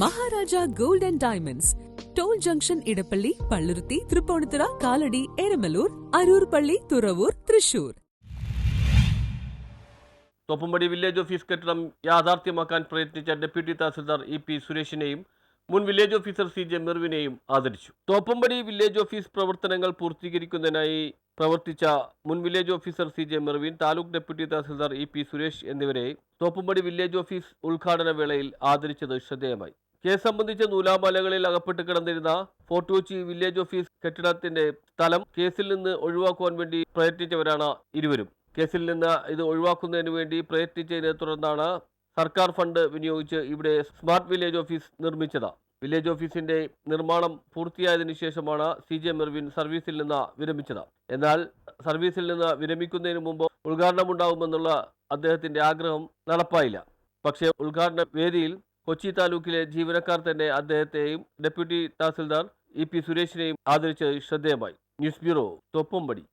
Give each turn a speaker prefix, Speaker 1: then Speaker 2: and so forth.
Speaker 1: Maharaja gold and diamonds. Toll junction Edappally Palluruthy Thrippunithura Kalady Eramalloor Aroor പള്ളി Thuravoor Thrissur.
Speaker 2: Thoppumpady village office കെട്ടിടം യാഥാർത്ഥ്യമാക്കാൻ പ്രയത്നിച്ച deputy tahsildar E P സുരേഷിനെയും മുൻ വില്ലേജ് ഓഫീസർ സി ജെ മെർവിനെയും ആദരിച്ചു. തോപ്പുംപടി വില്ലേജ് ഓഫീസ് പ്രവർത്തനങ്ങൾ പൂർത്തീകരിക്കുന്നതിനായി പ്രവർത്തിച്ച മുൻ village officer C J Mervin taluk deputy tahsildar E P Suresh എന്നിവരെ തോപ്പുംപടി വില്ലേജ് ഓഫീസ് ഉദ്ഘാടന വേളയിൽ ആദരിച്ചത് ശ്രദ്ധേയമായി. കേസ് സംബന്ധിച്ച നൂലാമാലകളിൽ അകപ്പെട്ട് കിടന്നിരുന്ന ഫോർട്ട് കൊച്ചി വില്ലേജ് ഓഫീസ് കെട്ടിടത്തിന്റെ സ്ഥലം കേസിൽ നിന്ന് ഒഴിവാക്കുവാൻ വേണ്ടി പ്രയത്നിച്ചവരാണ് ഇരുവരും. കേസിൽ നിന്ന് ഇത് ഒഴിവാക്കുന്നതിന് വേണ്ടി പ്രയത്നിച്ചതിനെ തുടർന്നാണ് സർക്കാർ ഫണ്ട് വിനിയോഗിച്ച് ഇവിടെ സ്മാർട്ട് വില്ലേജ് ഓഫീസ് നിർമ്മിച്ചത്. വില്ലേജ് ഓഫീസിന്റെ നിർമ്മാണം പൂർത്തിയായതിനു ശേഷമാണ് സി ജെ മെർവിൻ സർവീസിൽ നിന്ന് വിരമിച്ചത്. എന്നാൽ സർവീസിൽ നിന്ന് വിരമിക്കുന്നതിന് മുമ്പ് ഉദ്ഘാടനമുണ്ടാകുമെന്നുള്ള അദ്ദേഹത്തിന്റെ ആഗ്രഹം നടപ്പായില്ല. പക്ഷേ ഉദ്ഘാടന വേദിയിൽ കൊച്ചി താലൂക്കിലെ ജീവനക്കാർ തന്നെ അദ്ദേഹത്തെയും ഡെപ്യൂട്ടി തഹസിൽദാർ ഇ പി സുരേഷിനെയും ആദരിച്ചത് ശ്രദ്ധേയമായി. News bureau Thoppumpady.